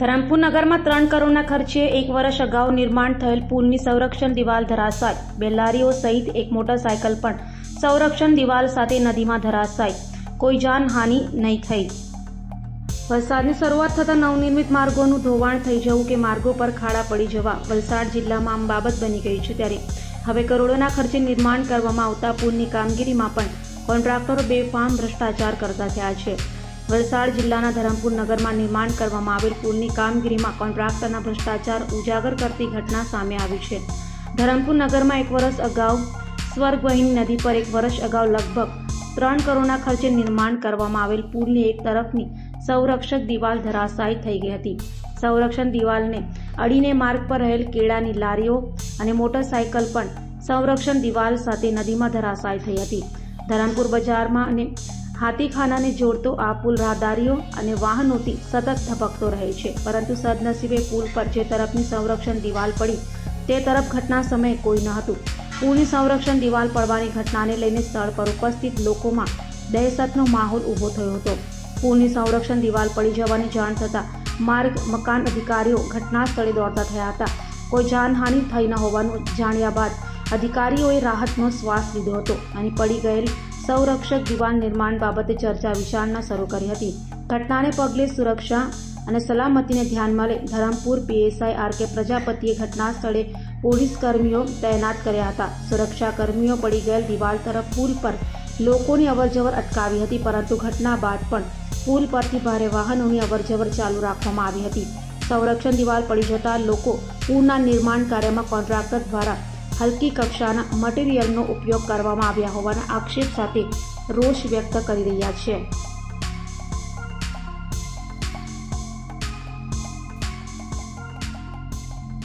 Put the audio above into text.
ધરમપુર નગરમાં ત્રણ કરોડના ખર્ચે એક વર્ષ અગાઉ નિર્માણ થયેલ પુલની સંરક્ષણ દિવાલ ધરાશાય. બે લારીઓ સહિત એક મોટરસાયકલ પણ સંરક્ષણ દિવાલ સાથે નદીમાં ધરાશાય. કોઈ જાનહાનિ નહીં થઈ. વરસાદની શરૂઆત થતાં નવનિર્મિત માર્ગોનું ધોવાણ થઈ જવું કે માર્ગો પર ખાડા પડી જવા વલસાડ જિલ્લામાં આમ બાબત બની ગઈ છે ત્યારે હવે કરોડોના ખર્ચે નિર્માણ કરવામાં આવતા પુલની કામગીરીમાં પણ કોન્ટ્રાક્ટરો બેફામ ભ્રષ્ટાચાર કરતા થયા છે. વલસાડ જિલ્લાના ધરમપુર નગરમાં નિર્માણ કરવામાં આવેલ પુલની કામગીરીમાં કોન્ટ્રાક્ટરના ભ્રષ્ટાચાર ઉજાગર કરતી ઘટના સામે આવી છે. ધરમપુર નગરમાં એક વર્ષ અગાઉ સ્વર્ગવહિની નદી પર એક વર્ષ અગાઉ લગભગ ત્રણ કરોડના ખર્ચે નિર્માણ કરવામાં આવેલ પુલની એક તરફની સંરક્ષક દિવાલ ધરાશાયી થઈ ગઈ હતી. સંરક્ષણ દિવાલને અડીને માર્ગ પર રહેલ કેળાની લારીઓ અને મોટરસાયકલ પણ સંરક્ષણ દિવાલ સાથે નદીમાં ધરાશાયી થઈ હતી. ધરમપુર બજારમાં અને હાથીખાનાને જોડતો આ પુલ રાહદારીઓ અને વાહનોથી સતત ધબકતો રહે છે. પરંતુ સદનસીબે પુલ પર જે તરફની સંરક્ષણ દિવાલ પડી, તે તરફ ઘટના સમયે કોઈ ન હતું. પુલની સંરક્ષણ દિવાલ પડવાની ઘટનાને લઈને સ્થળ પર ઉપસ્થિત લોકોમાં દહેશતનો માહોલ ઊભો થયો હતો. પુલની સંરક્ષણ દિવાલ પડી જવાની જાણ થતાં માર્ગ મકાન અધિકારીઓ ઘટના સ્થળે દોડતા થયા હતા. કોઈ જાનહાનિ થઈ ન હોવાનું જાણ્યા બાદ અધિકારીઓએ રાહતનો શ્વાસ લીધો હતો અને પડી ગયેલ સંરક્ષક દિવાલ નિર્માણ બાબતે ચર્ચા વિચારણા શરૂ કરી હતી. ઘટનાને પગલે સુરક્ષા અને સલામતીને ધ્યાનમાં લઈ ધરમપુર પીએસઆઈ આર કે પ્રજાપતિએ ઘટના સ્થળે પોલીસ કર્મીઓ તૈનાત કર્યા હતા. સુરક્ષા કર્મીઓ પડી ગયેલ દિવાલ તરફ પુલ પર લોકોની અવરજવર અટકાવી હતી પરંતુ ઘટના બાદ પણ પુલ પરથી ભારે વાહનોની અવરજવર ચાલુ રાખવામાં આવી હતી. સંરક્ષણ દિવાલ પડી જતા લોકો પુલના નિર્માણ કાર્યમાં કોન્ટ્રાક્ટર દ્વારા હલકી કક્ષાના મટીરિયલનો ઉપયોગ કરવામાં આવ્યા હોવાના આક્ષેપ સાથે રોષ વ્યક્ત કરી રહ્યા છે.